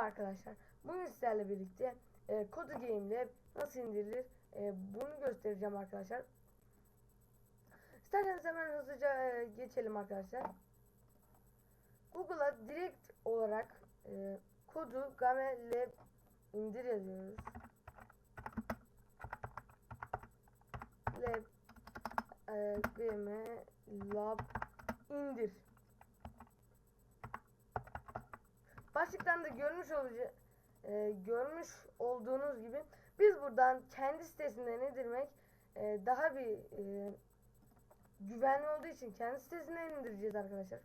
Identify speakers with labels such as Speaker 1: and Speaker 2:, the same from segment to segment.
Speaker 1: arkadaşlar. Bugün sizlerle birlikte e, Kodu Game'le nasıl indirilir e, bunu göstereceğim arkadaşlar. İsterseniz hemen hızlıca e, geçelim arkadaşlar. Google'a direkt olarak e, kodu Game Lab indir yazıyoruz. Lab e, Game Lab indir. Başlıktan da görmüş olacağı e, görmüş olduğunuz gibi biz buradan kendi sitesinden indirmek e, daha bir e, güvenli olduğu için kendi sitesinden indireceğiz arkadaşlar.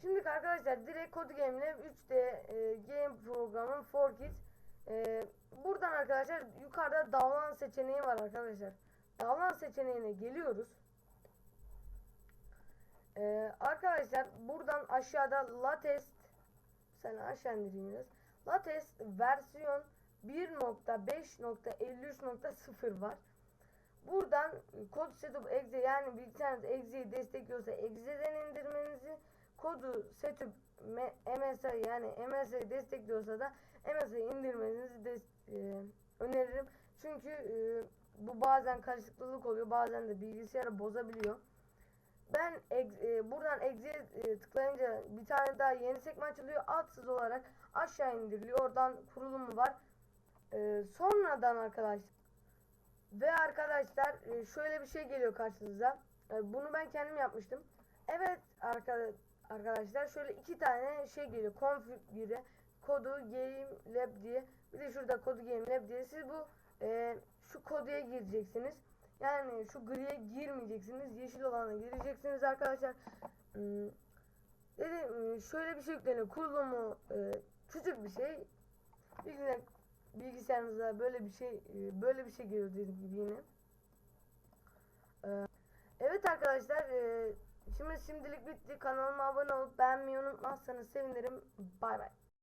Speaker 1: Şimdi arkadaşlar direkt Code Game ile 3D e, game programın Forkit e, buradan arkadaşlar yukarıda davran seçeneği var arkadaşlar. Davran seçeneğine geliyoruz. Ee, arkadaşlar buradan aşağıda latest sen aşağı indireyim. Latest versiyon 1.5.53.0 var. Buradan kod setup exe yani bilgisayarınız exe'yi destekliyorsa exe'den indirmenizi kodu setup MSI yani MSI destekliyorsa da MSI indirmenizi e, öneririm. Çünkü e, bu bazen karışıklık oluyor bazen de bilgisayarı bozabiliyor. Ben e, buradan exe'ye e, tıklayınca bir tane daha yeni sekme açılıyor. Altsız olarak aşağı indiriliyor. Oradan kurulumu var. E, sonradan arkadaşlar ve arkadaşlar e, şöyle bir şey geliyor karşınıza. E, bunu ben kendim yapmıştım. Evet arkadaşlar arkadaşlar şöyle iki tane şey geliyor. Configure kodu game lab diye. Bir de şurada kodu game lab diye. Siz bu e, şu koduya gireceksiniz. Yani şu griye girmeyeceksiniz. Yeşil olana gireceksiniz arkadaşlar. Hmm, dedim şöyle bir şey yükleniyor. Kurulumu e, küçük bir şey. Bilgisayar, bilgisayarınıza böyle bir şey e, böyle bir şey geliyor dediğim gibi yine. E, evet arkadaşlar e, şimdi şimdilik bitti. Kanalıma abone olup beğenmeyi unutmazsanız sevinirim. Bay bay.